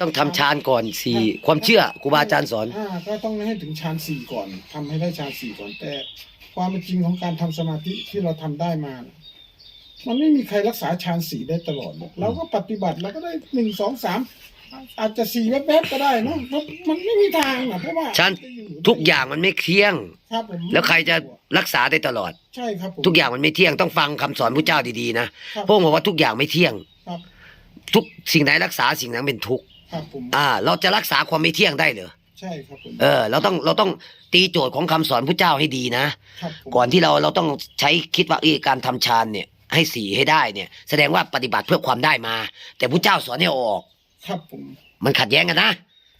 ต้องทำฌานก่อนสี่ความเชื่อครูบาอาจารย์สอนอ่าก็ต้องให้ถึงฌานสี่ก่อนทำให้ได้ฌานสี่ก่อนแต่ ความเป็นจริงของการทำสมาธิที่เราทำได้มาน่ะมันไม่มีใครรักษาฌานสี่ได้ตลอดหรอกเราก็ปฏิบัติเราก็ได้หนึ่งสองสามอาจจะสี่แวบๆก็ได้เนอะมันมันไม่มีทางนะเพราะว่าฌาน ทุกอย่างมันไม่เที่ยง ครับผมแล้วใครจะรักษาได้ตลอด ใช่ครับผมทุกอย่างมันไม่เที่ยงต้องฟังคำสอนพระเจ้าดีๆนะครับพระองค์บอกว่าทุกอย่างไม่เที่ยง ครับ ทุกสิ่งไหนรักษาสิ่งนั้นเป็นทุกข์ ครับผมอ่า เราจะรักษาความไม่เที่ยงได้เหรอใช่ครับผมเออ เราต้องเราต้องตีโจทย์ของคำสอนพระเจ้าให้ดีนะ ครับผมก่อนที่เราเราต้องใช้คิดว่าเออการทำฌานเนี่ย ให้สีให้ได้เนี่ย แสดงว่าปฏิบัติเพื่อความได้มา แต่พระเจ้าสอนให้เอาออก ครับผมมันขัดแย้งกันนะ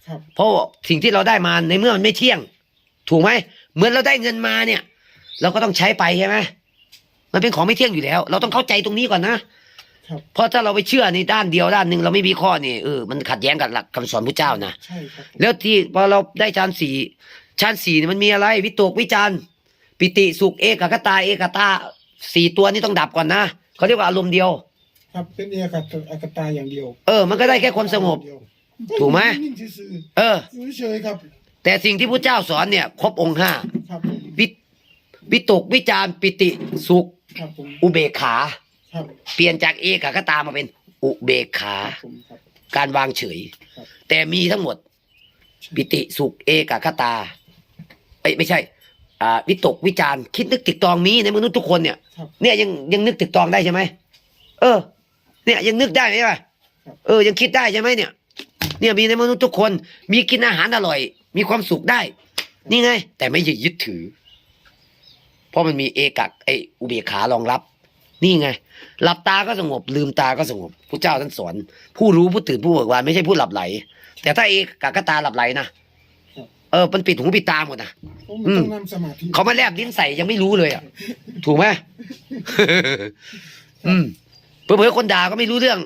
ครับ เพราะสิ่งที่เราได้มาในเมื่อมันไม่เที่ยง ถูกไหมเหมือนเราได้เงินมาเนี่ย เราก็ต้องใช้ไปใช่ไหมมันเป็นของไม่เที่ยงอยู่แล้ว เราต้องเข้าใจตรงนี้ก่อนนะครับ เพราะถ้าเราไปเชื่อในด้านเดียวด้านหนึ่งเราไม่มีข้อนี่เออมันขัดแย้งกับหลักคำสอนพระเจ้านะใช่ครับผมแล้วที่พอเราได้ฌานสี่ฌานสี่นี่มันมีอะไร วิตกวิจารณ์ปิติสุขเอกคตาเอกตาสี่ตัวนี้ต้องดับก่อนนะเขาเรียกว่าอารมณ์เดียว ครับเป็นเอกตอากตาอย่างเดียว เออ มันก็ได้แค่ความสงบ ถูกไหมนิ่งๆซื่อเออๆอยู่เฉยๆครับ แต่สิ่งที่พระเจ้าสอนเนี่ย ครบองค์ห้าครับผมวิวิตกวิจารณ์ปิติสุขครับผมอุเบกขา ครับเปลี่ยนจากเอกคตามาเป็นอุเบกขาครับผมครับ การวางเฉย ครับ แต่มีทั้งหมด ปิติสุขเอกคตาเอ้ยไม่ใช่ อ่าวิตกวิจารณ์คิดนึกติดตรองมีในมนุษย์ทุกคนเนี่ย ครับ เนี่ยยังยังนึกติดตรองได้ใช่ไหมเออ เนี่ยยังนึกได้ไหมวะครับเออ ยังคิดได้ใช่ไหมเนี่ย เนี่ยมีในมนุษย์ทุกคน มีกินอาหารอร่อย มีความสุขได้นี่ไง แต่ไม่ยึดถือ เพราะมันมีเอกะไออุเบกขารองรับ นี่ไง หลับตาก็สงบ ลืมตาก็สงบพระเจ้าท่านสอนผู้รู้ผู้ตื่นผู้เบิกบานไม่ใช่ผู้หลับไหล แต่ถ้าเอกะก็ตาหลับไหลนะเออมันปิดหูปิดตาหมดนะเพราะมันต้องนั่งสมาธิเขามาแลบลิ้นใส่ยังไม่รู้เลยอะ ถูกไหมอืมเผื่อๆคนด่าก็ไม่รู้เรื่อง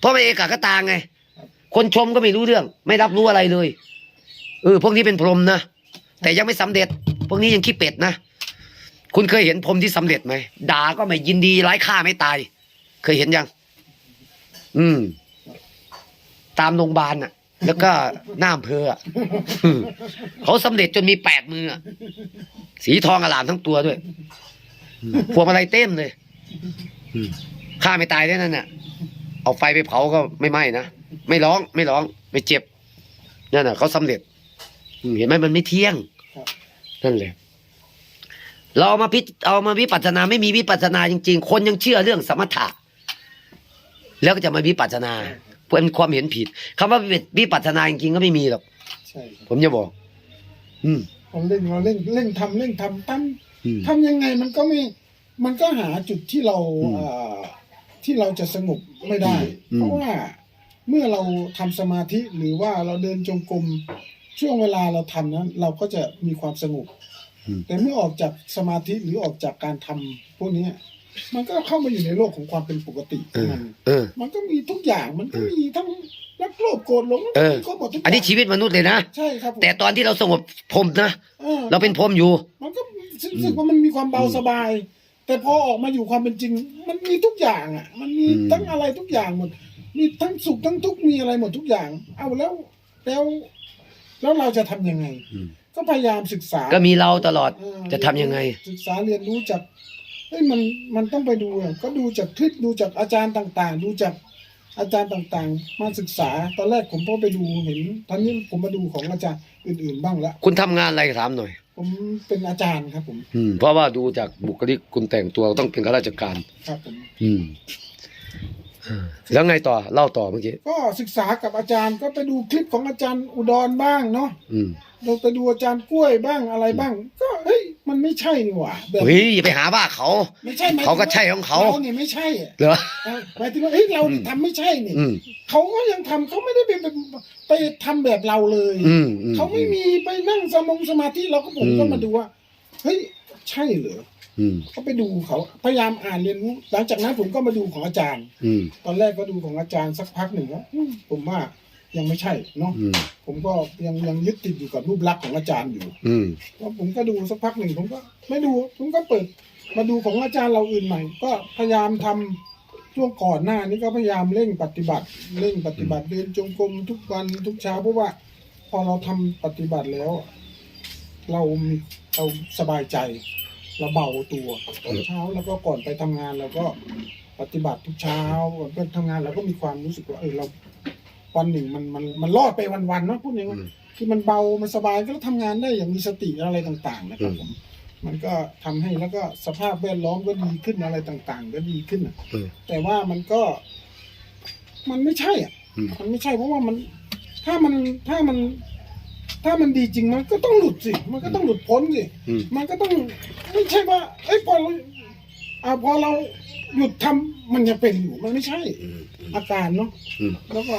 เพราะไม่เอกาคตาไง คนชมก็ไม่รู้เรื่อง ไม่รับรู้อะไรเลยเออพวกนี้เป็นพรหมนะแต่ยังไม่สำเร็จ พวกนี้ยังขี้เป็ดนะ คุณเคยเห็นพรหมที่สำเร็จไหมด่าก็ไม่ยินดีไร้ค่าไม่ตาย เคยเห็นยัง อืม ตามโรงพยาบาลน่ะ แล้วก็หน้าอำเภออะอืมเขาสำเร็จจนมีแปดมืออะสีทองอลามทั้งตัวด้วยอืมพวงมาลัยเต็มเลยอืมฆ่าไม่ตายได้นั่นน่ะ เอาไฟไปเผาก็ไม่ไหม้นะไม่ร้อง ไม่ร้อง ไม่เจ็บนั่นน่ะเขาสำเร็จอืมเห็นไหมมันไม่เที่ยงครับนั่นเลย เราเอามาพิจเอามาวิปัสสนาไม่มีวิปัสสนาจริง ๆ คนยังเชื่อเรื่องสมถะ แล้วก็จะมาวิปัสสนาเป็นความเห็นผิดคำว่าวิปัสสนาจริงๆก็ไม่มีหรอกใช่ครับผมจะบอก อืมเราเร่งเราเร่งเร่งทำเร่งทำตั้มอืมทำยังไงมันก็ไม่ มันก็หาจุดที่เราอืมเอ่อที่เราจะสงบไม่ได้อืมเพราะว่าเมื่อเราทำสมาธิหรือว่าเราเดินจงกรมช่วงเวลาเราทำนั้น เราก็จะมีความสงบอืม แต่เมื่อออกจากสมาธิหรือออกจากการทำพวกเนี้ยมันก็เข้ามาอยู่ในโลกของความเป็นปกติขเอองอมันเออมันก็มีทุกอย่างมันก็มีทั้งรักโลภโกรธหลงเออก็หมดทุกอย่างอันนี้ชีวิตมนุษย์เลยนะใช่ครับผมแต่ตอนที่เราสงบพรหมนะออเราเป็นพรหมอยู่ มันก็รู้สึกว่ามันมีความเบาอืมสบาย แต่พอออกมาอยู่ความเป็นจริง มันมีทุกอย่างอะ มันมีอืมทั้งอะไรทุกอย่างหมดมีทั้งสุขทั้งทุกข์มีอะไรหมดทุกอย่าง เอาแล้วแล้วแล้วเราจะทำยังไงอืม ก็พยายามศึกษาก็มีเราตลอดเออจะทำยังไง ศึกษาเรียนรู้จากเฮ้ยมันมันต้องไปดูอะก็ดูจากคลิปดูจากอาจารย์ต่างๆ ดูจากอาจารย์ต่างๆ มาศึกษาตอนแรกผมก็ไปดูเห็นตอนนี้ผมมาดูของอาจารย์อื่นๆบ้างละคุณทำงานอะไรถามหน่อย ผมเป็นอาจารย์ครับผมอืม เพราะว่าดูจากบุคลิกคุณแต่งตัวต้องเป็นข้าราชการ ครับผม อืมเออแล้วไงต่อเล่าต่อเมื่อกี้ก็ศึกษากับอาจารย์ก็ไปดูคลิปของอาจารย์อุดรบ้างเนาะ อืม เราไปดูอาจารย์กล้วยบ้างอะไรบ้าง ก็เฮ้ยมันไม่ใช่นี่หว่าแบบเฮ้ยอย่าไปหาว่าเขา ไม่ใช่หมยถึเขาก็ใช่ของเขา เราเนี่ยไม่ใช่อะเหรอ เออหมายถึงว่าเฮ้ยเราอืมทำไม่ใช่นี่อืม เขาก็ยังทำเขาไม่ได้ไปไปไปทำแบบเราเลย อืมอืม เขาไม่มีไปนั่งสมงสมาธิเราก็ผมอืม ก็มาดูว่าเฮ้ยใช่เหรออืมก็ไปดูเขาพยายามอ่านเรียนรู้หลังจากนั้นผมก็มาดูของอาจารย์ อืมตอนแรกก็ดูของอาจารย์สักพักหนึ่งว่าอืมผมว่า ยังไม่ใช่เนาะอืมผมก็ยังยังยึดติดอยู่กับรูปลักษณ์ของอาจารย์อยู่อืมแล้วผมก็ดูสักพักหนึ่งผมก็ไม่ดู ผมก็เปิด มาดูของอาจารย์เราอื่นใหม่ ก็พยายามทำช่วงก่อนหน้านี้ก็พยายามเร่งปฏิบัติ เร่งปฏิบัติเดินจงกรมทุกวันทุกเช้าเพราะว่า พอเราทำปฏิบัติแล้ว เรามีเราสบายใจเราเบาตัวตอนเช้าแล้วก็ก่อนไปทำงานเราก็ปฏิบัติทุกเช้าก่อนไปทำงานเราก็มีความรู้สึกว่าเออเรา วันหนึ่งมันมันมันรอดไปวันๆเนาะพูดง่ายอืมๆคือมันเบามันสบายก็ทำงานได้อย่างมีสติอะไรต่าง ๆ นะครับอืมผมมันก็ทำให้แล้วก็สภาพแวดล้อมก็ดีขึ้นอะไรต่าง ๆ ก็ดีขึ้นอะอืมแต่ว่ามันก็ มันไม่ใช่อะอืมมันไม่ใช่เพราะว่ามัน ถ้ามันถ้ามัน ถ้ามันดีจริงมันก็ต้องหลุดสิ มันก็ต้องหลุดพ้นสิอืมมันก็ต้องไม่ใช่ว่าเอ้ยพอเราอ่าพอเราหยุดทำมันจะเป็นอยู่มันไม่ใช่อืมอืมอาการเนาะอืมแล้วก็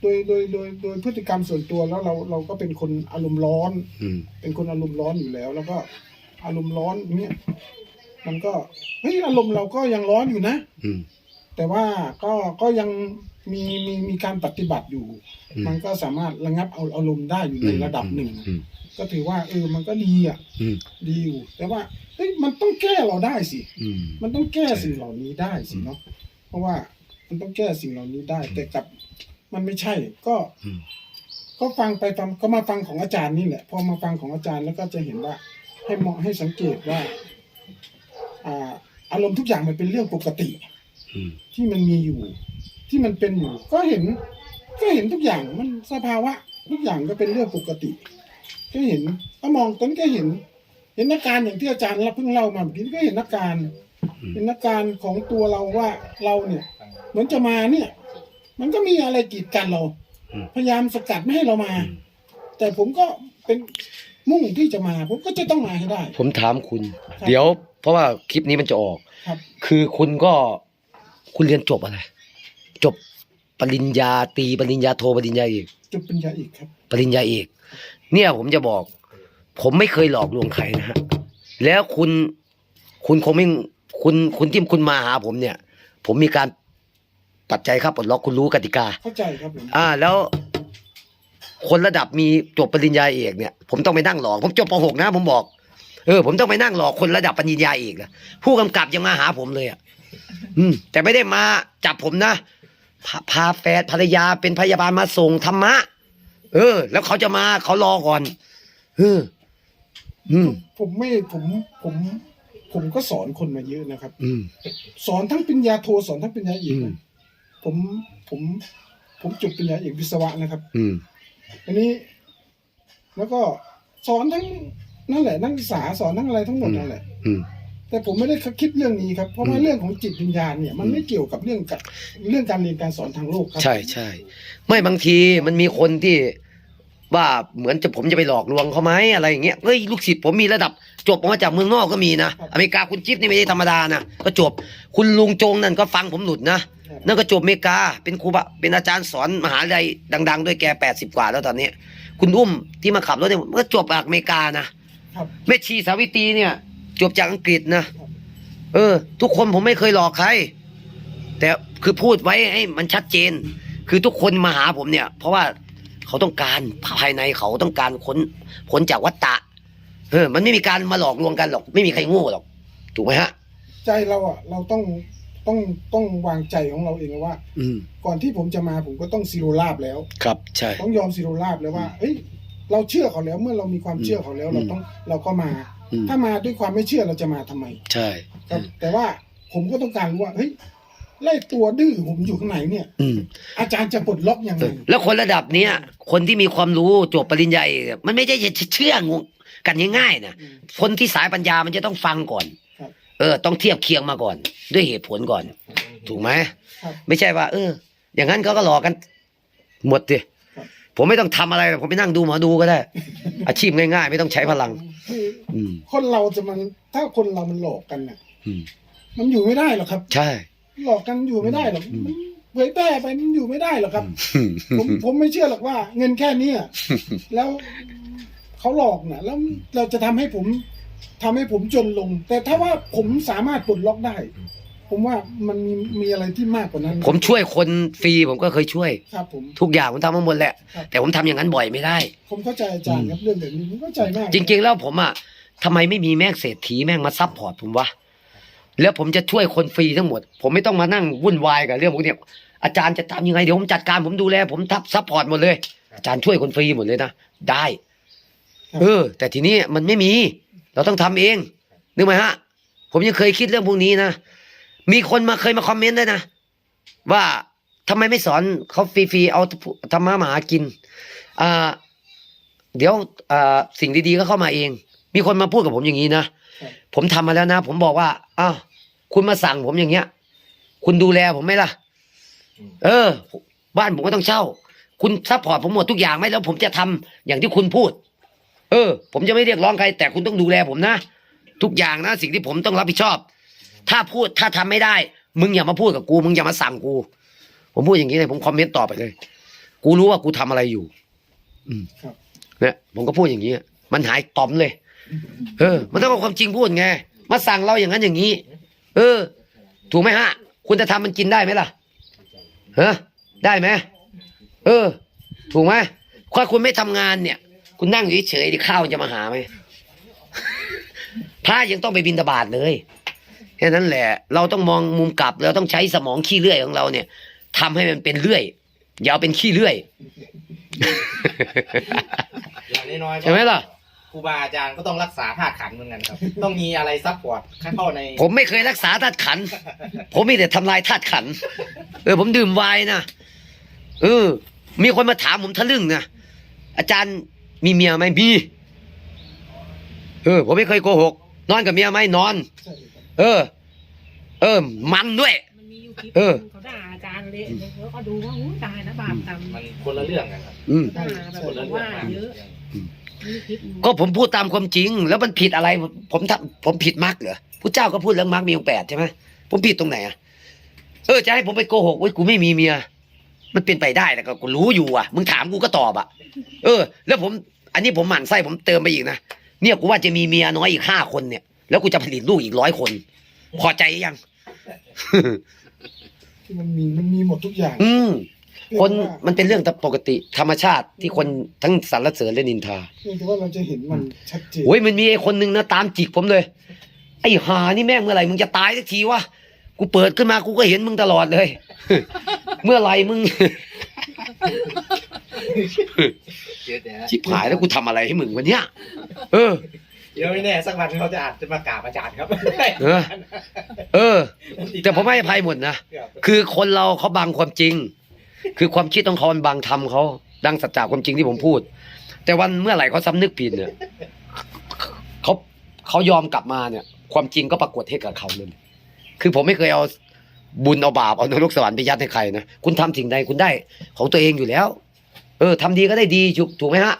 โดยโดยโดยโดยพฤติกรรมส่วนตัวแล้วเราเราก็เป็นคนอารมณ์ร้อน อืม เป็นคนอารมณ์ร้อนอยู่แล้ว แล้วก็อารมณ์ร้อนเนี่ยมันก็เฮ้ยอารมณ์เราก็ยังร้อนอยู่นะ อืม แต่ว่าก็ก็ยังมีมีมีการปฏิบัติอยู่ อืม มันก็สามารถระงับเอาอารมณ์ได้อยู่ในระดับหนึ่ง อืมก็ถือว่าเออมันก็ดีอะอืมดีอยู่แต่ว่าเฮ้ยมันต้องแก้เราได้สิ อืม มันต้องแก้สิ่งเหล่านี้ได้สิเนาะเพราะว่ามันต้องแก้สิ่งเหล่านี้ได้ แต่กลับ มันไม่ใช่ ก็ อืม ก็ฟังไปฟังก็มาฟังของอาจารย์นี่แหละ พอมาฟังของอาจารย์แล้วก็จะเห็นว่า ให้มองให้สังเกตว่า อ่า อารมณ์ทุกอย่างมันเป็นเรื่องปกติ อืม ที่มันมีอยู่ ที่มันเป็นอยู่ ก็เห็น ก็เห็นทุกอย่างมันสภาวะ ทุกอย่างก็เป็นเรื่องปกติ ก็เห็นก็มองตอนนก็เห็น เห็นอาการอย่างที่อาจารย์เราเพิ่งเล่ามาเมื่อกี้ก็เห็นอาการเห็นอาการของตัวเราว่าเราเนี่ย เหมือนจะมาเนี่ย มันก็มีอะไรกีดกันเรา อืม พยายามสกัดไม่ให้เรามาอืมแต่ผมก็เป็นมุ่งที่จะมา ผมก็จะต้องมาให้ได้ ผมถามคุณ ครับ เดี๋ยว เพราะว่าคลิปนี้มันจะออก ครับ คือคุณก็คุณเรียนจบอะไร จบปริญญาตรีปริญญาโทปริญญาเอกจบปริญญาเอกครับ ปริญญาเอกเนี่ยผมจะบอก ผมไม่เคยหลอกลวงใครนะฮะแล้วคุณคุณคงไม่คุณคุณที่คุณมาหาผมเนี่ย ผมมีการ ปัจจัยครับปลดล็อกคุณรู้กติกา เข้าใจครับผมอ่า แล้ว คนระดับมีจบปริญญาเอกเนี่ย ผมต้องไปนั่งหลอกผมจบป .6 นะ ผมบอก เออ ผมต้องไปนั่งหลอกคนระดับปริญญาเอกนะผู้กำกับยังมาหาผมเลยอะอืม แต่ไม่ได้มาจับผมนะพาพาแฟนภรรยาเป็นพยาบาลมาส่งธรรมะ เออ แล้วเขาจะมาเขารอก่อนเอออืม ผมไม่ผมผม ผมก็สอนคนมาเยอะนะครับ อืม สอนทั้งปริญญาโทสอนทั้งปริญญาเอกอืม นะ ผมผมผมจบปริญญาเอกวิศวะนะครับ อืมอันนี้ แล้วก็สอนทั้งนั่นแหละ นักศึกษาสอนทั้งอะไรทั้งหมดนั่นแหละ อืม แต่ผมไม่ได้คิดเรื่องนี้ครับเพราะว่าอืมเรื่องของจิตวิญญาณเนี่ย มันอืมไม่เกี่ยวกับเรื่องกับเรื่องการเรียนการสอนทางโลกครับใช่ใช่ไม่บางทีมันมีคนที่ ว่าเหมือนจะผมจะไปหลอกลวงเขาไหมอะไรอย่างเงี้ยเฮ้ยลูกศิษย์ผมมีระดับ จบออกมาจากเมืองนอกก็มีนะอเมริกาคุณจิ๊บนี่ไม่ได้ธรรมดานะก็จบคุณลุงจงนั่นก็ฟังผมหลุดนะนั่นก็จบอเมริกาเป็นครูบะเป็นอาจารย์สอนมหาลัยดัง ๆ ด้วยแกแปดสิบกว่าแล้วตอนนี้ คุณอุ้มที่มาขับรถเนี่ยก็จบจากอเมริกานะครับแม่ชีสาวิตรีเนี่ย จบจากอังกฤษนะเออ ทุกคนผมไม่เคยหลอกใคร แต่คือพูดไว้ให้มันชัดเจน คือทุกคนมาหาผมเนี่ย เพราะว่า เขาต้องการภายในเขาต้องการค้นผลจากวัตตะเออ มันไม่มีการมาหลอกลวงกันหรอก ไม่มีใครโง่หรอก ถูกไหมฮะ ใจเราอะ เราต้องต้องต้องวางใจของเราเองว่า อืม ก่อนที่ผมจะมาผมก็ต้องซีโรราบแล้ว ครับ ใช่ ต้องยอมซีโรราบแล้วว่าเอ้ยเราเชื่อเขาแล้วเมื่อเรามีความเชื่อเขาแล้วอืมเราต้องเราก็มา อืม ถ้ามาด้วยความไม่เชื่อเราจะมาทำไม ใช่ ครับแต่ว่าผมก็ต้องการรู้ว่าเฮ้ย ไล่ตัวดื้อผมอยู่ข้างในเนี่ย อืม อาจารย์จะปลดล็อกยังเอไงอแล้วคนระดับเนี้ย คนที่มีความรู้จบปริญญาเอกมันไม่ได้จะเชื่องกันง่ายๆนะอืม คนที่สายปัญญามันจะต้องฟังก่อน ครับ เออ ต้องเทียบเคียงมาก่อน ด้วยเหตุผลก่อน ถูกไหมครับ ไม่ใช่ว่า เออ อย่างนั้นเขาก็หลอกกัน หมดดิครับ ผมไม่ต้องทำอะไรหรอกผมไปนั่งดูหมอดูก็ได้ อาชีพง่ายๆ ไม่ต้องใช้พลัง คืออืมคนเราจะมันถ้าคนเรามันหลอกกันน่ะอืมมันอยู่ไม่ได้หรอกครับ ใช่ หลอกกันอยู่ไม่ได้หรอกอืมมันเผยแพร่ไปมันอยู่ไม่ได้หรอกครับอืมผมผมไม่เชื่อหรอกว่า เงินแค่เนี้ยแล้วเขาหลอกเนี่ยแล้วเราจะทำให้ผมทำให้ผมจนลง แต่ถ้าว่าผมสามารถปลดล็อกได้ ผมว่ามันมีมีอะไรที่มากกว่านั้นผมช่วยคนฟรีผมก็เคยช่วย ครับ ผม ทุกอย่างผมทำมาหมดแหละ ครับ แต่ผมทำอย่างนั้นบ่อยไม่ได้ ผมเข้าใจอาจารย์ครับเรื่องแบบนี้ผมเข้าใจมากจริงๆแล้วผมอะทำไมไม่มีแม่งเศรษฐีแม่งมาซับพอร์ตผมวะ แล้วผมจะช่วยคนฟรีทั้งหมด ผมไม่ต้องมานั่งวุ่นวายกับเรื่องพวกเนี้ยอาจารย์จะทำยังไงเดี๋ยวผมจัดการผมดูแล ผมทับซัพพอร์ตหมดเลย อาจารย์ช่วยคนฟรีหมดเลยนะได้เออ แต่ทีนี้มันไม่มี เราต้องทำเองนึกไหมฮะ ผมยังเคยคิดเรื่องพวกนี้นะมีคนมาเคยมาคอมเมนต์ด้วยนะว่าทำไมไม่สอนเขาฟรีๆเอาธรรมะมาหากินอ่าเดี๋ยวอ่าสิ่งดีๆก็เข้ามาเอง มีคนมาพูดกับผมอย่างนี้นะครับผมทำมาแล้วนะ ผมบอกว่าอ้าว คุณมาสั่งผมอย่างเงี้ย คุณดูแลผมไหมล่ะ เออ บ้านผมก็ต้องเช่า คุณซัพพอร์ตผมหมดทุกอย่างไหมแล้ว ผมจะทำอย่างที่คุณพูด เออ ผมจะไม่เรียกร้องใคร แต่คุณต้องดูแลผมนะทุกอย่างนะสิ่งที่ผมต้องรับผิดชอบ ถ้าพูดถ้าทำไม่ได้ มึงอย่ามาพูดกับกู มึงอย่ามาสั่งกู ผมพูดอย่างนี้เลยผมคอมเมนต์ตอบไปเลย กูรู้ว่ากูทำอะไรอยู่ อืมครับเนี่ยผมก็พูดอย่างนี้มันหายตอมเลย เออ มันต้องเอาความจริงพูดไง มาสั่งเราอย่างนั้นอย่างนี้ เออ ถูกไหมฮะ คุณจะทำมันกินได้ไหมล่ะฮะได้ไหมเออ ถูกไหมถ้าคุณไม่ทำงานเนี่ย คุณนั่งอยู่เฉยๆดิข้าวจะมาหาไหมพระยังต้องไปบินตบาตเลยแค่นั้นแหละ เราต้องมองมุมกลับเราต้องใช้สมองขี้เลื่อยของเราเนี่ยทำให้มันเป็นเลื่อยอย่าเอาเป็นขี้เลื่อยอย่างน้อยๆก็ใช่ไหมล่ะ ครูบาอาจารย์ก็ต้องรักษาธาตุขันธ์เหมือนกันครับ ต้องมีอะไรซัพพอร์ตเข้าใน ผมไม่เคยรักษาธาตุขันธ์ผมมีแต่ทำลายธาตุขันธ์เออ ผมดื่มไวน์นะเออ มีคนมาถามผมทะลึ่งนะอาจารย์มีเมียไหมมีเออ ผมไม่เคยโกหก นอนกับเมียไหมนอนใช่ครับเออ เออ มันด้วย มันมีอยู่คลิปเออเขาด่าอาจารย์เละแล้วก็ดูว่าอู้ตายนะบาปกรรมมันคนละเรื่องกันครับ อืม ด่าแบบคนละเรื่อว่างกันเยอะมีคลิป ก็ผมพูดตามความจริง แล้วมันผิดอะไร ผมทำผมผิดมรรคเหรอพระเจ้าก็พูดเรื่องมรรคมีองค์แปดใช่ไหมผมผิดตรงไหนอะเออจะให้ผมไปโกหกว่ากูไม่มีเมีย มันเป็นไปได้แต่ก็กูรู้อยู่อะ มึงถามกูก็ตอบอะ เออ แล้วผม อันนี้ผมหมั่นไส้ผมเติมไปอีกนะเนี่ยกูว่าจะมีเมียน้อยอีกห้าคนเนี่ย แล้วกูจะผลิตลูกอีกร้อยคน พอใจยังที่มันมีมันมีหมดทุกอย่าง อืมเรียก คนว่ามันเป็นเรื่องปกติธรรมชาติที่คนทั้งสรรเสริญและนินทาเรียกได้ว่าเราจะเห็นมันชัดเจนโอ้ยมันมีไอ้คนหนึ่งนะตามจิกผมเลย ไอ้หานี่แม่งเมื่อไหร่มึงจะตายสักทีวะกูเปิดขึ้นมากูก็เห็นมึงตลอดเลย เมื่อไหร่มึงชิบหายแล้วกูทำอะไรให้มึงวันเนี้ยเออเดี๋ยวไม่แน่สักวันเขาจะอาจจะมากราบอาจารย์ครับเออ เออ แต่ผมให้อภัยหมดนะครับคือคนเราเขาบังความจริง คือความคิดของเขามันบังทำเขาดังสัจจะความจริงที่ผมพูด แต่วันเมื่อไหร่เขาสำนึกผิดเนี่ยเขาเขายอมกลับมาเนี่ย ความจริงก็ปรากฏให้กับเขาเลยคือผมไม่เคยเอาบุญเอาบาปเอานรกสวรรค์ไปยัดให้ใครนะคุณทำสิ่งใดคุณได้ของตัวเองอยู่แล้ว เออทำดีก็ได้ดีถูกถูกไหมฮะ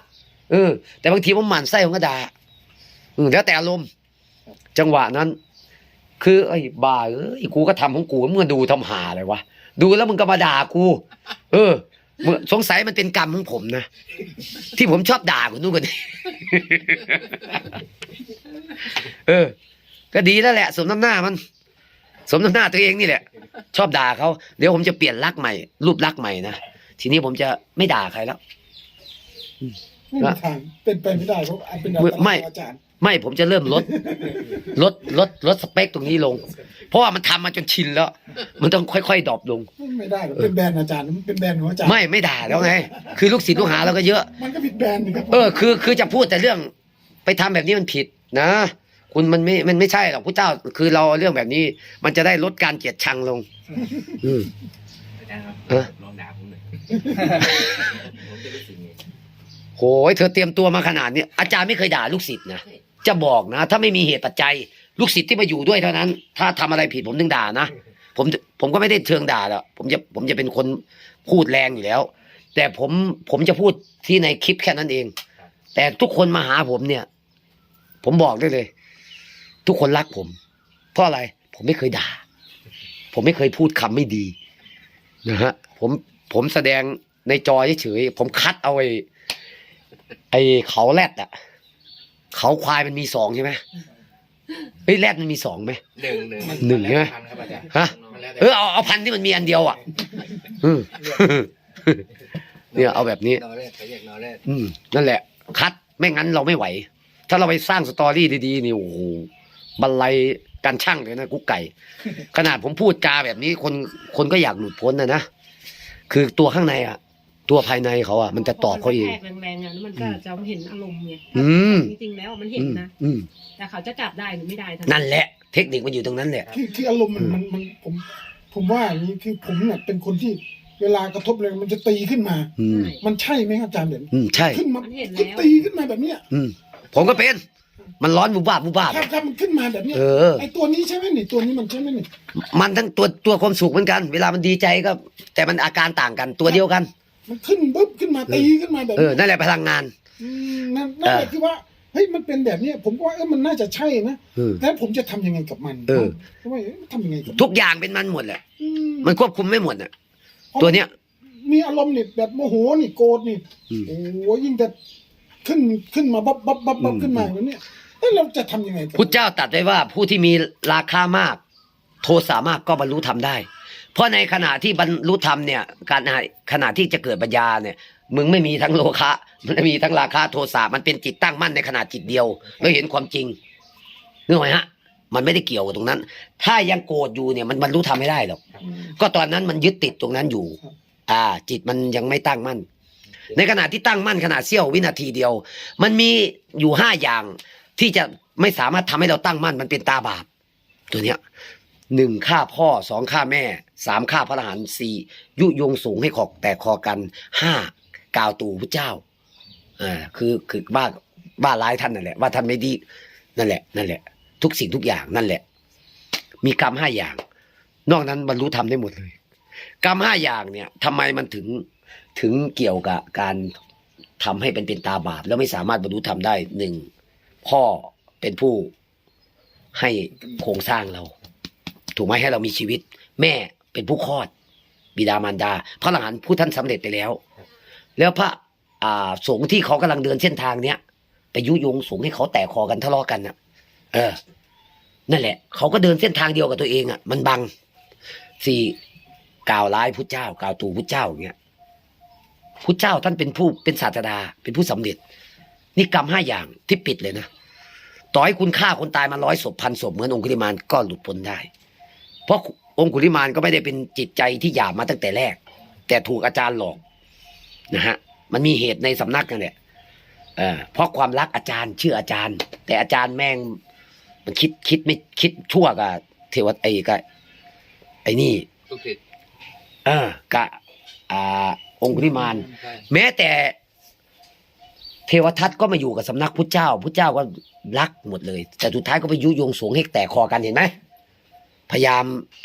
เออ แต่บางทีผมหมั่นไส้ผมก็ด่าแล้วแต่อารมณ์จังหวะนั้น คือไอ้บาเอ้ยกูก็ทำของกูเมึงมาดูทำหาอะไรวะ ดูแล้วมึงก็มาด่ากู เออมึงสงสัยมันเป็นกรรมของผมนะ ที่ผมชอบด่าคนนู้นคนนี้เออ ก็ดีแล้วแหละ สมน้ำหน้ามัน สมน้ำหน้าตัวเองนี่แหละ ชอบด่าเขาเดี๋ยวผมจะเปลี่ยนลักษณ์ใหม่ รูปลักษณ์ใหม่นะทีนี้ผมจะไม่ด่าใครแล้วไม่มีทางเป็นไปไม่ได้เพราะเป็นอาจารย์ ไม่อาจารย์ไม่ผมจะเริ่มลดลดลดลดสเปคตรงนี้ลง เพราะว่ามันทำมาจนชินแล้ว มันต้องค่อยๆดรอปลง ไม่ได้หรอกเป็นแบรนด์อาจารย์มันเป็นแบรนด์ของอาจารย์ไม่ไม่ด่าแล้วไง คือลูกศิษย์ลูกหาเราก็เยอะ มันก็ผิดแบรนด์นี่ครับเออคือคือจะพูดแต่เรื่องไปทำแบบนี้มันผิดนะ คุณมันไม่มันไม่ใช่หรอกพระเจ้า คือเราเอาเรื่องแบบนี้ มันจะได้ลดการเกลียดชังลง อืม อาจารย์ครับเออ ลองด่าผมหน่อย ผมจะรู้สึกไงโหยเธอเตรียมตัวมาขนาดนี้อาจารย์ไม่เคยด่าลูกศิษย์นะ จะบอกนะ ถ้าไม่มีเหตุปัจจัย ลูกศิษย์ที่มาอยู่ด้วยเท่านั้น ถ้าทำอะไรผิดผมถึงด่านะผมผมก็ไม่ได้เชิงด่าหรอกผมจะผมจะเป็นคนพูดแรงอยู่แล้ว แต่ผมผมจะพูดที่ในคลิปแค่นั้นเอง แต่ทุกคนมาหาผมเนี่ย ผมบอกได้เลย ทุกคนรักผม เพราะอะไร ผมไม่เคยด่า ผมไม่เคยพูดคำไม่ดีนะฮะผมผมแสดงในจอเฉยๆผมคัดเอาไอ้ไอ้เขาแรดอะ เขาควายมันมีสองใช่ไหมเฮ้ยแรดมันมีสองไหม หนึ่งหนึ่งหนึ่งใช่ไหม พันครับอาจารย์ฮะ มันแล้วแต่เออเอาเอาพันที่มันมีอันเดียวอะอืม เนี่ยเอาแบบนี้ นอแรกเขาเรียกนอแรกอืมนั่นแหละ คัดไม่งั้นเราไม่ไหว ถ้าเราไปสร้างสตอรี่ดีๆนี่โอ้โหบรรลัยการช่างเลยนะกุ๊กไก่ ขนาดผมพูดจาแบบนี้คนคนก็อยากหลุดพ้นนะนะคือตัวข้างในอะ ตัวภายในเขาอะมันจะตอบเขาเองพมันกระแทกแรงๆอะแล้วมันก็จะเห็นอารมณ์ไงอืม จริงๆแล้วมันเห็นนะ อืมแต่เขาจะจับได้หรือไม่ได้เท่านั่นแหละ เทคนิคมันอยู่ตรงนั้นแหละ คือคืออารมณ์มันอืมมันมันผม ผมว่าอย่างนี้คือผมเนี่ยเป็นคนที่เวลากระทบเลยมันจะตีขึ้นมา อืม ใช่มันใช่ไหมครับอาจารย์เด่นอืมใช่ ขึ้นมามันเห็นแล้วคือตีขึ้นมาแบบเนี้ยอืม ผมก็เป็น มันร้อนบุบาบบุบาบครับครับมันขึ้นมาแบบเนี้ยเออ ไอตัวนี้ใช่ไหมนี่ตัวนี้มันใช่ไหมนี่มันทั้งตัวตัวความสุขเหมือนกัน เวลามันดีใจก็ แต่มันอาการต่างกันตัวเดียวกัน มันขึ้นปุ๊บขึ้นมาตีขึ้นมาแบบเออนี้นั่นแหละพลังงานมนั่นนั่นแหละเออคือว่าเฮ้ยมันเป็นแบบเนี้ยผมก็ว่าเออมันน่าจะใช่นะเออแล้วผมจะทำยังไงกับมันเออเพราะว่าเอ๊ะทำยังไงกับมันทุกอย่างเป็นมันหมดแหละอืมมันควบคุมไม่หมดน่ะพราะตัวเนี้ย มีอารมณ์นี่แบบโมโหนี่โกรธนี่อืมโอ้โหยิ่งแต่ขึ้นขึ้นมาบับบับบับบับอืมขึ้นมาแบบเนี้ยเอ้ยเราจะทำยังไงกับพุทธเจ้าตรัสไว้ว่าผู้ที่มีราคามาก โทสามากก็บรรลุธรรมได้ เพราะในขณะที่บรรลุธรรมเนี่ยการขณะที่จะเกิดปัญญาเนี่ย มึงไม่มีทั้งโลคะไม่มีทั้งราคะโทสะมันเป็นจิตตั้งมั่นในขณะจิตเดียวแล้วเห็นความจริงนึกไหมฮะ มันไม่ได้เกี่ยวกับตรงนั้น ถ้ายังโกรธอยู่เนี่ยมันบรรลุธรรมไม่ได้หรอกก็ตอนนั้นมันยึดติดตรงนั้นอยู่ อ่า จิตมันยังไม่ตั้งมั่น ในขณะที่ตั้งมั่นขณะเสี้ยววินาทีเดียว มันมีอยู่ห้าอย่างที่จะไม่สามารถทำให้เราตั้งมั่นมันเป็นตาบาปตัวเนี้ยหนึ่งฆ่าพ่อสองฆ่าแม่ สามฆ่าพระอรหันต์สี่ยุยงสูงให้ขอกแตกคอกันห้ากล่าวตู่พระเจ้าอ่าคือคือบ้าบ้าร้ายท่านนั่นแหละว่าท่านไม่ดีนั่นแหละนั่นแหละ ทุกสิ่งทุกอย่างนั่นแหละ มีกรรมห้าอย่าง นอกนั้นบรรลุธรรมได้หมดเลย กรรมห้าอย่างเนี่ยทำไมมันถึงถึงเกี่ยวกับการทำให้เป็นเป็นตาบาปแล้วไม่สามารถบรรลุธรรมได้หนึ่งพ่อเป็นผู้ให้โครงสร้างเรา ถูกไหมให้เรามีชีวิต แม่ เป็นผู้คลอด บิดามารดา พระหลานผู้ท่านสำเร็จไปแล้ว แล้วพระอ่าสงฆ์ที่เขากำลังเดินเส้นทางเนี้ยไปยุยงสงฆ์ให้เขาแตกคอกันทะเลาะกันน่ะ เออ นั่นแหละ เขาก็เดินเส้นทางเดียวกับตัวเองอะ มันบังสี่กล่าวร้ายพุทธเจ้ากล่าวตู่พุทธเจ้าอย่างเงี้ยพุทธเจ้าท่านเป็นผู้เป็นศาสดา เป็นผู้สำเร็จ นี่กรรมห้าอย่างที่ปิดเลยนะต่อให้คุณฆ่าคนตายมาร้อยศพพันศพเหมือนองคุลิมานก็หลุดพ้นได้ เพราะ องคุลิมานก็ไม่ได้เป็นจิตใจที่หยาบมาตั้งแต่แรก แต่ถูกอาจารย์หลอกนะฮะมันมีเหตุในสำนักนั่นแหละเพราะความรักอาจารย์เชื่ออาจารย์ แต่อาจารย์แม่งมันคิดคิดไม่คิดชั่วกับเทวไอ้กับไอ้นี่เออกะอ่าองคุลิมาน แม้แต่ เทวทัตก็มาอยู่กับสำนักพุทธเจ้าพุทธเจ้าก็รักหมดเลย แต่สุดท้ายก็ไปยุยงสงให้แตกคอกันเห็นไหม พยายาม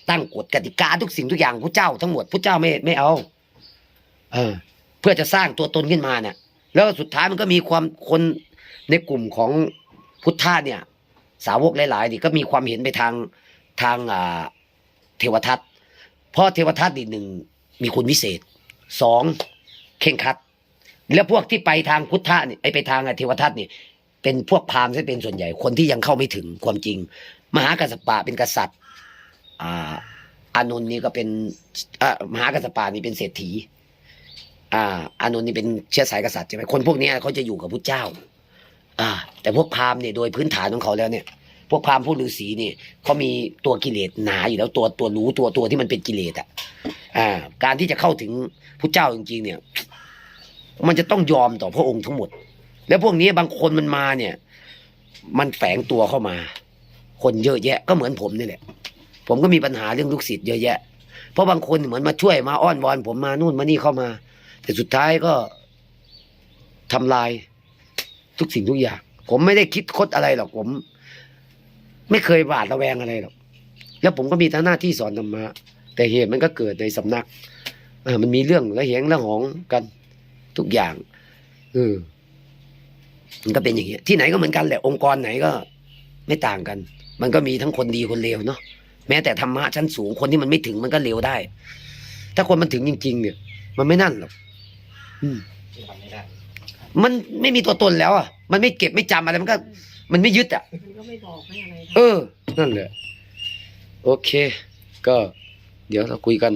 ตั้งกฎกติกาทุกสิ่งทุกอย่างพุทธเจ้าทั้งหมดพุทธเจ้าไม่ไม่เอา เออ เพื่อจะสร้างตัวตนขึ้นมาเนี่ย แล้วสุดท้ายมันก็มีความคนในกลุ่มของพุทธะเนี่ย สาวกหลายๆนี่ก็มีความเห็นไปทางทางอ่าเทวทัตเพราะเทวทัตนี่หนึ่งมีคุณวิเศษสองเข่งคัด แล้วพวกที่ไปทางพุทธะนี่ไอไปทางเทวทัตนี่เป็นพวกพราหมณ์ซะเป็นส่วนใหญ่คนที่ยังเข้าไม่ถึงความจริง มหากัสสปะเป็นกษัตริย์ อ่าอานนท์นี่ก็เป็นอ่ามหากัสสปะนี่เป็นเศรษฐี อ่าอานนท์นี่เป็นเชื้อสายกษัตริย์ใช่ไหมคนพวกนี้เขาจะอยู่กับพุทธเจ้า อ่า แต่พวกพราหมณ์เนี่ยโดยพื้นฐานของเขาแล้วเนี่ย พวกพราหมณ์ผู้ฤาษีนี่เขามีตัวกิเลสหนาอยู่แล้วตัวตัวรู้ตัวตัวที่มันเป็นกิเลสอะ อ่า การที่จะเข้าถึงพุทธเจ้าจริง ๆ เนี่ย มันจะต้องยอมต่อพระองค์ทั้งหมด แล้วพวกนี้บางคนมันมาเนี่ย มันแฝงตัวเข้ามา คนเยอะแยะ ก็เหมือนผมนี่แหละ ผมก็มีปัญหาเรื่องลูกศิษย์เยอะแยะ เพราะบางคนเหมือนมาช่วยมาอ้อนวอน ผมมานู่นมานี่เข้ามา แต่สุดท้ายก็ทำลายทุกสิ่งทุกอย่าง ผมไม่ได้คิดคดอะไรหรอกผม ไม่เคยหวาดระแวงอะไรหรอกแล้วผมก็มีหน้าที่สอนธรรมะแต่เหตุมันก็เกิดในสำนักเอมันมีเรื่องและเหงและหองกันทุกอย่างเออมันก็เป็นอย่างเงี้ยที่ไหนก็เหมือนกันแหละองค์กรไหนก็ ไม่ต่างกัน มันก็มีทั้งคนดีคนเลวเนาะ แม้แต่ธรรมะชั้นสูงคนที่มันไม่ถึงมันก็เลวได้ ถ้าคนมันถึงจริง ๆ เนี่ย มันไม่นั่นหรอกอืมทำไม่ได้มันไม่มีตัวตนแล้วอะมันไม่เก็บไม่จำอะไรมันก็ มันไม่ยึดอะมันก็ไม่บอกไม่อะไรเออ นั่นแหละ โอเค ก็ เดี๋ยวเราคุยกัน